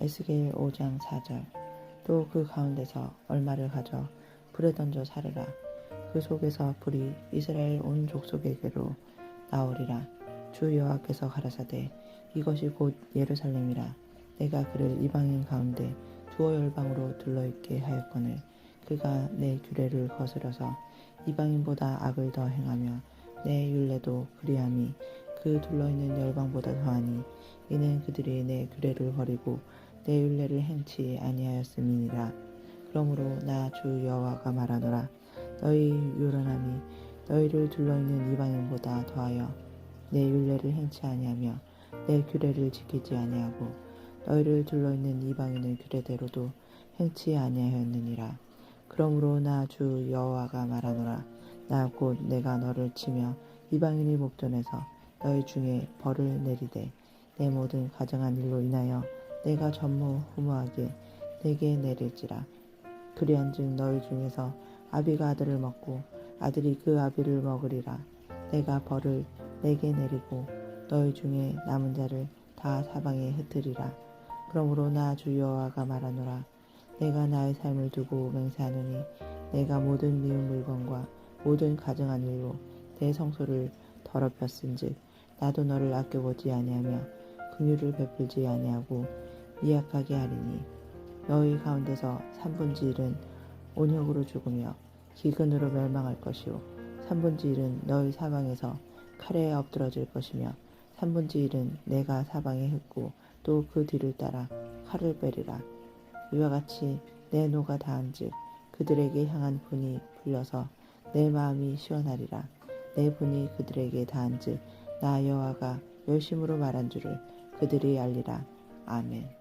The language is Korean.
에스겔 5장 4절. 또 그 가운데서 얼마를 가져 불에 던져 사르라. 그 속에서 불이 이스라엘 온 족속에게로 나오리라. 주 여호와께서 가라사대 이것이 곧 예루살렘이라. 내가 그를 이방인 가운데 두어 열방으로 둘러있게 하였거늘 그가 내 규례를 거스려서 이방인보다 악을 더 행하며 내 율례도 그리함이 그 둘러있는 열방보다 더하니 이는 그들이 내 규례를 버리고 내 율례를 행치 아니하였음이니라. 그러므로 나 주 여호와가 말하노라. 너희 요란함이 너희를 둘러있는 이방인보다 더하여 내 율례를 행치 아니하며 내 규례를 지키지 아니하고 너희를 둘러있는 이방인의 규례대로도 행치 아니하였느니라. 그러므로 나 주 여호와가 말하노라. 나 곧 내가 너를 치며 이방인의 목전에서 너희 중에 벌을 내리되 내 모든 가정한 일로 인하여 내가 전무 후무하게 내게 내릴지라. 그리한즉 너희 중에서 아비가 아들을 먹고 아들이 그 아비를 먹으리라. 내가 벌을 내게 내리고 너희 중에 남은 자를 다 사방에 흩으리라. 그러므로 나 주 여호와가 말하노라. 내가 나의 삶을 두고 맹세하노니 내가 모든 미운 물건과 모든 가정한 일로 내 성소를 더럽혔은즉 나도 너를 아껴보지 아니하며 긍휼을 베풀지 아니하고 미약하게 하리니 너희 가운데서 삼분지 일은 온역으로 죽으며 기근으로 멸망할 것이요. 삼분지 일은 너희 사방에서 칼에 엎드러질 것이며 삼분지 일은 내가 사방에 흩고 또 그 뒤를 따라 칼을 빼리라. 이와 같이 내 노가 다한즉 그들에게 향한 분이 풀려서 내 마음이 시원하리라. 내 분이 그들에게 다한즉 나 여호와가 열심으로 말한 줄을 그들이 알리라. 아멘